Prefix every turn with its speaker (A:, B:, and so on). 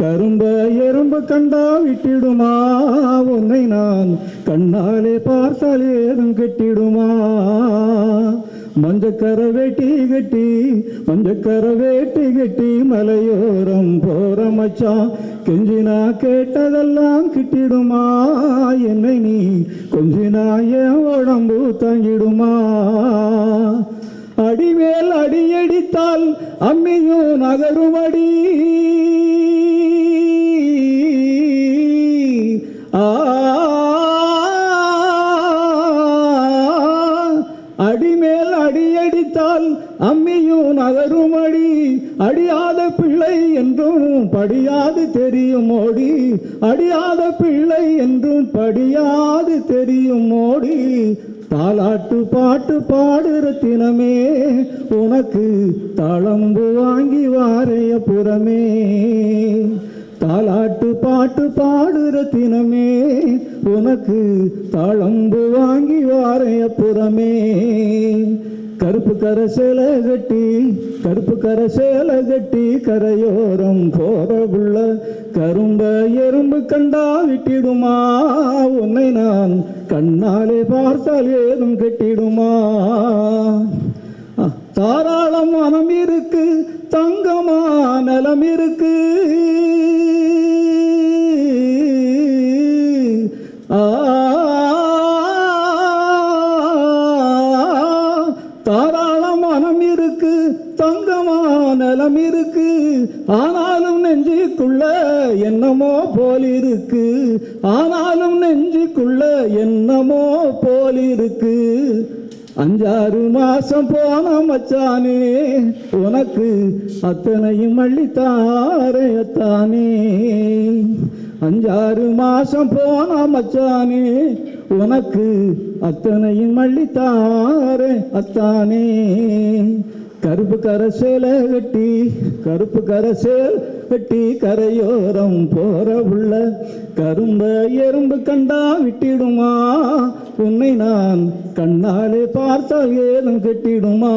A: கரும்ப எறும்பு கண்டா விட்டிடுமா? உன்னை நான் கண்ணாலே பார்த்தால் ஏதும் கட்டிடுமா? மஞ்சக்கர வேட்டி கட்டி மஞ்சக்கர வேட்டி கட்டி மலையோரம் போற மச்சான் கெஞ்சினா கேட்டதெல்லாம் கிட்டிடுமா? என்னை நீ கொஞ்சினா என் உடம்பு தங்கிடுமா? அடிமேல் அடியடித்தால் அம்மியும் நகரும் அடி அம்மியும் நகருமடி அடியாத பிள்ளை என்றும் படியாது தெரியும் ஓடி அடியாத பிள்ளை என்றும் படியாது தெரியும் ஓடி தாலாட்டு பாட்டு பாடுற தினமே உனக்கு தளம்பு வாங்கி வாரைய புறமே. தாலாட்டு பாட்டு பாடுற தினமே உனக்கு தளம்பு வாங்கி வாரைய புறமே. கருப்பு கரை சேலை கட்டி கருப்பு கரை சேலை கட்டி கரையோரம் போற புள்ள கரும்ப எறும்பு கண்டா விட்டிடுமா? உன்னை நான் கண்ணாலே பார்த்தால் ஏதும் கெட்டிடுமா? தாராளம் மனம் இருக்கு தங்கமா நலம் இருக்கு. தாராள மனம் இருக்கு தங்கமா நலம் இருக்கு. ஆனாலும் நெஞ்சுக்குள்ள என்னமோ போல் இருக்கு. ஆனாலும் நெஞ்சுக்குள்ள என்னமோ போல் இருக்கு. அஞ்சாறு மாசம் போன மச்சானே உனக்கு அத்தனையும் அள்ளித்தாரையத்தானே அஞ்சாறு மாசம் போனா மச்சானே உனக்கு அத்தனையும் அள்ளித்தாரே அத்தானே. கருப்பு கரசேல கட்டி கருப்பு கரசேல் கட்டி கரையோரம் போற உள்ள கரும்ப எறும்பு கண்டா விட்டிடுமா? உன்னை நான் கண்ணாலே பார்த்தால் ஏதும் கெட்டிடுமா?